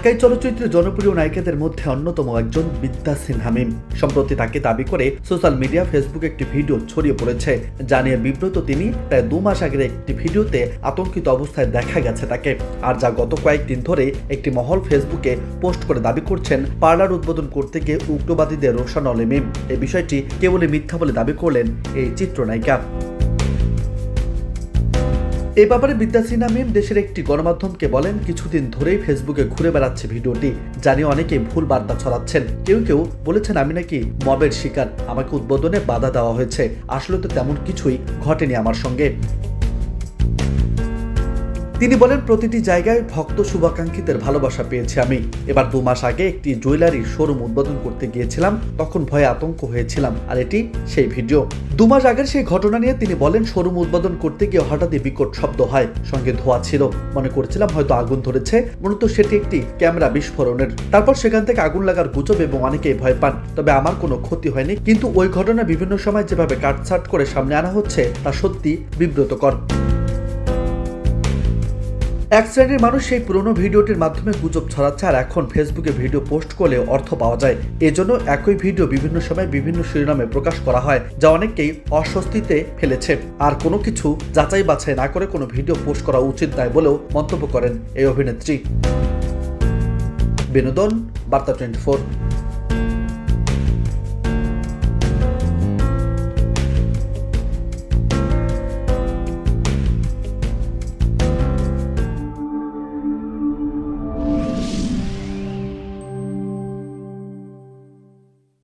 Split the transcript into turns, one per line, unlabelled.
ঢাকাই চলচ্চিত্রের জনপ্রিয় নায়িকাদের মধ্যে অন্যতম একজন বিদ্যা সিনহা মিম। সম্প্রতি তাকে দাবি করে সোশ্যাল মিডিয়া ফেসবুকে একটি ভিডিও ছড়িয়ে পড়েছে। জানিয়ে বিব্রত তিনি, প্রায় দু মাস আগের একটি ভিডিওতে আতঙ্কিত অবস্থায় দেখা গেছে তাকে। আর যা গত কয়েকদিন ধরে একটি মহল ফেসবুকে পোস্ট করে দাবি করছেন, পার্লার উদ্বোধন করতে গিয়ে উগ্রবাদীদের রোশন অলে মিম। এই বিষয়টি কেবলই মিথ্যা বলে দাবি করলেন এই চিত্রনায়িকা। এ ব্যাপারে বিদ্যা সিনহা মিম দেশের একটি গণমাধ্যমকে বলেন, কিছুদিন ধরেই ফেসবুকে ঘুরে বেড়াচ্ছে ভিডিওটি জানিয়ে অনেকে ভুল বার্তা ছড়াচ্ছেন। কেউ কেউ বলেছেন, আমি নাকি মবের শিকার, আমাকে উদ্বোধনে বাধা দেওয়া হয়েছে। আসলে তো তেমন কিছুই ঘটেনি আমার সঙ্গে। তিনি বলেন, প্রতিটি জায়গায় ভক্ত শুভাকাঙ্ক্ষীদের ভালোবাসা পেয়েছি আমি। এবার দু মাস আগে একটি জুয়েলারির শোরুম উদ্বোধন করতে গিয়েছিলাম, তখন ভয়ে আতঙ্ক হয়েছিলাম। আর এটি সেই ভিডিও। দু মাস আগের সেই ঘটনা নিয়ে তিনি বলেন, শোরুম উদ্বোধন করতে গিয়ে হঠাৎই বিকট শব্দ হয়, সঙ্গে ধোয়া ছিল। মনে করেছিলাম হয়তো আগুন ধরেছে। মূলত সেটি একটি ক্যামেরা বিস্ফোরণের। তারপর সেখান থেকে আগুন লাগার গুজব এবং অনেকেই ভয় পান। তবে আমার কোনো ক্ষতি হয়নি। কিন্তু ওই ঘটনা বিভিন্ন সময় যেভাবে কাটছাট করে সামনে আনা হচ্ছে, তা সত্যি বিব্রতকর। এক শ্রেণির মানুষ সেই পুরনো ভিডিওটির মাধ্যমে গুজব ছড়াচ্ছে আর এখন ফেসবুকে ভিডিও পোস্ট করলে অর্থ পাওয়া যায়। এজন্য একই ভিডিও বিভিন্ন সময় বিভিন্ন শিরোনামে প্রকাশ করা হয়, যা অনেককেই অস্বস্তিতে ফেলেছে। আর কোনো কিছু যাচাই বাছাই না করে কোনো ভিডিও পোস্ট করা উচিত নয় বলেও মন্তব্য করেন এই অভিনেত্রী। বিনোদন, বার্তা টোয়েন্টি